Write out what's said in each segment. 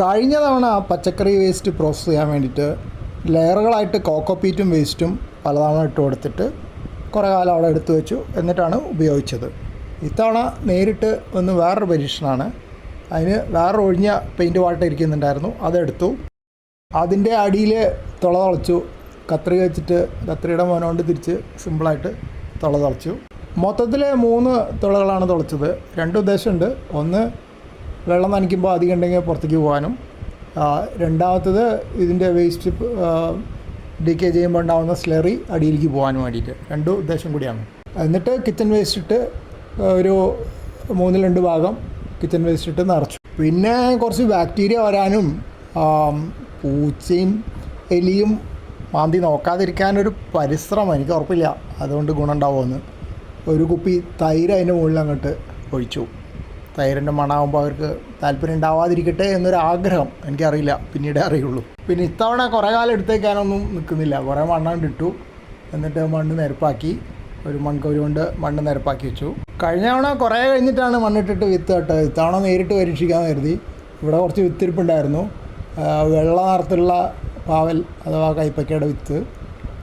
കഴിഞ്ഞ തവണ പച്ചക്കറി വേസ്റ്റ് പ്രോസസ്സ് ചെയ്യാൻ വേണ്ടിയിട്ട് ലെയറുകളായിട്ട് കോക്കോപ്പീറ്റും വേസ്റ്റും പലതവണ ഇട്ട് കൊടുത്തിട്ട് കുറേ കാലം അവിടെ എടുത്തു വെച്ചു. എന്നിട്ടാണ് ഉപയോഗിച്ചത്. ഇത്തവണ നേരിട്ട് ഒന്ന് വേറൊരു പരീക്ഷണമാണ് അതിന് വേറെ ഒഴിഞ്ഞ പെയിന്റ് വാട്ട ഇരിക്കുന്നുണ്ടായിരുന്നു. അതെടുത്തു. അതിന്റെ അടിയിൽ തുള തുളച്ചു. കത്രിക വെച്ചിട്ട് കത്രിയുടെ മോനോണ്ട് തിരിച്ച് സിമ്പിളായിട്ട് തുള തുളച്ചു. മൊത്തത്തിൽ മൂന്ന് തുളകളാണ് തുളച്ചത്. രണ്ട് ഉദ്ദേശമുണ്ട്. ഒന്ന് വെള്ളം നനയ്ക്കുമ്പോൾ അധികം ഉണ്ടെങ്കിൽ പുറത്തേക്ക് പോകാനും. രണ്ടാമത്തത് ഇതിന്റെ വേസ്റ്റ് ഡീക്കേ ചെയ്യുമ്പോൾ ഉണ്ടാകുന്ന സ്ലറി അടിയിലേക്ക് പോകാനും വേണ്ടിയിട്ട്. രണ്ട് ഉദ്ദേശം കൂടിയാണ്. എന്നിട്ട് കിച്ചൺ വേസ്റ്റ് ഇട്ട് ഒരു മൂന്ന് രണ്ട് ഭാഗം കിച്ചൺ വേസ്റ്റ് ഇട്ട് നിറച്ചു. പിന്നെ കുറച്ച് ബാക്ടീരിയ വരാനും പൂച്ചയും എലിയും മാന്തി നോക്കാതിരിക്കാനൊരു പരിശ്രമം എനിക്ക് ഉറപ്പില്ല. അതുകൊണ്ട് ഗുണമുണ്ടാവുമെന്ന് ഒരു കുപ്പി തൈര് അതിന്റെ മുകളിൽ അങ്ങോട്ട് ഒഴിച്ചു. തൈരിന്റെ മണാകുമ്പോൾ അവർക്ക് താല്പര്യം ഉണ്ടാവാതിരിക്കട്ടെ എന്നൊരു ആഗ്രഹം എനിക്കറിയില്ല പിന്നീടേ അറിയുള്ളൂ. പിന്നെ ഇത്തവണ കുറേ കാലം എടുത്തേക്കാനൊന്നും നിൽക്കുന്നില്ല. കുറേ മണ്ണാണ്ട് ഇട്ടു. എന്നിട്ട് മണ്ണ് നിരപ്പാക്കി. ഒരു മൺകൗരി കൊണ്ട് മണ്ണ് നിരപ്പാക്കി വെച്ചു. കഴിഞ്ഞ തവണ കുറേ കഴിഞ്ഞിട്ടാണ് മണ്ണിട്ടിട്ട് വിത്ത് ഇട്ടത് ഇത്തവണ നേരിട്ട് പരീക്ഷിക്കാൻ കരുതി. ഇവിടെ കുറച്ച് വിത്തിരിപ്പുണ്ടായിരുന്നു. വെള്ള നിറത്തിലുള്ള പാവൽ അഥവാ കൈപ്പക്കയുടെ വിത്ത്.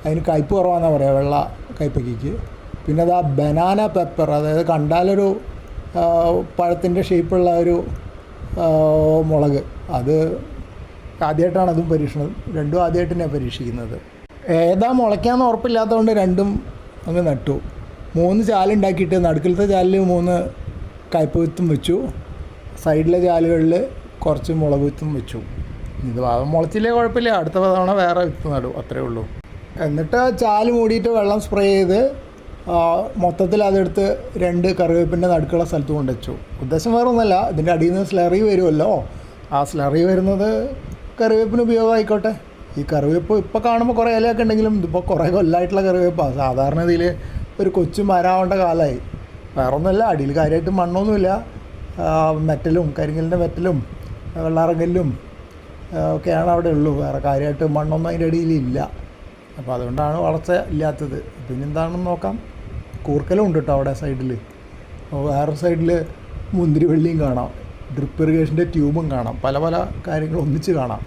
അതിന് കയ്പ്പ് കുറവാണെന്നാണ് പറയുക വെള്ള കൈപ്പക്കയ്ക്ക്. പിന്നെ അതാ ബനാന പെപ്പർ. അതായത് കണ്ടാലൊരു പഴത്തിന്റെ ഷേപ്പുള്ള ഒരു മുളക്. അത് ആദ്യമായിട്ടാണ് അതും പരീക്ഷണം രണ്ടും ആദ്യമായിട്ട് ഞാൻ പരീക്ഷിക്കുന്നത്. ഏതാ മുളയ്ക്കാന്ന് ഉറപ്പില്ലാത്തതുകൊണ്ട് രണ്ടും അങ്ങ് നട്ടു. മൂന്ന് ചാലുണ്ടാക്കിയിട്ട് നടുക്കിലത്തെ ചാലിൽ മൂന്ന് കയ്പ വിത്തും വെച്ചു. സൈഡിലെ ചാലുകളിൽ കുറച്ച് മുളക് വിത്തും വെച്ചു. ഇത് മുളച്ചില്ലേ കുഴപ്പമില്ല. അടുത്ത തവണ വേറെ വിത്ത് നടും. അത്രേ ഉള്ളൂ. എന്നിട്ട് ചാൽ മൂടിയിട്ട് വെള്ളം സ്പ്രേ ചെയ്ത് മൊത്തത്തിൽ അതെടുത്ത് രണ്ട് കറിവേപ്പിന്റെ നടുക്കുള്ള സ്ഥലത്ത് കൊണ്ട് വെച്ചു ഉദ്ദേശം വേറെ ഒന്നല്ല ഇതിന്റെ അടിയിൽ നിന്ന് സ്ലറി വരുമല്ലോ. ആ സ്ലറി വരുന്നത് കറിവേപ്പിന് ഉപയോഗമായിക്കോട്ടെ. ഈ കറിവേപ്പ് ഇപ്പോൾ കാണുമ്പോൾ കുറേ ഇലയൊക്കെ ഉണ്ടെങ്കിലും ഇതിപ്പോൾ കുറേ കൊല്ലമായിട്ടുള്ള കറിവേപ്പാണ് സാധാരണ ഇതിൽ ഒരു കൊച്ചു മരാവേണ്ട കാലമായി വേറെ ഒന്നുമല്ല അടിയിൽ കാര്യമായിട്ട് മണ്ണൊന്നുമില്ല. മെറ്റലും കരിങ്കലിന്റെ മെറ്റലും വെള്ളാറങ്കല്ലും ആ, ഒക്കെയാണ് അവിടെ ഉള്ളൂ. വേറെ കാര്യമായിട്ട് മണ്ണൊന്നും അതിന്റെ അടിയിൽ ഇല്ല. അപ്പോൾ അതുകൊണ്ടാണ് വളർച്ച ഇല്ലാത്തത്. പിന്നെ എന്താണെന്ന് നോക്കാം. കൂർക്കലും ഉണ്ട് കേട്ടോ അവിടെ സൈഡിൽ വേറെ സൈഡിൽ മുന്തിരി വെള്ളിയും കാണാം. ഡ്രിപ്പ് ഇറിഗേഷന്റെ ട്യൂബും കാണാം. പല പല കാര്യങ്ങൾ ഒന്നിച്ച് കാണാം.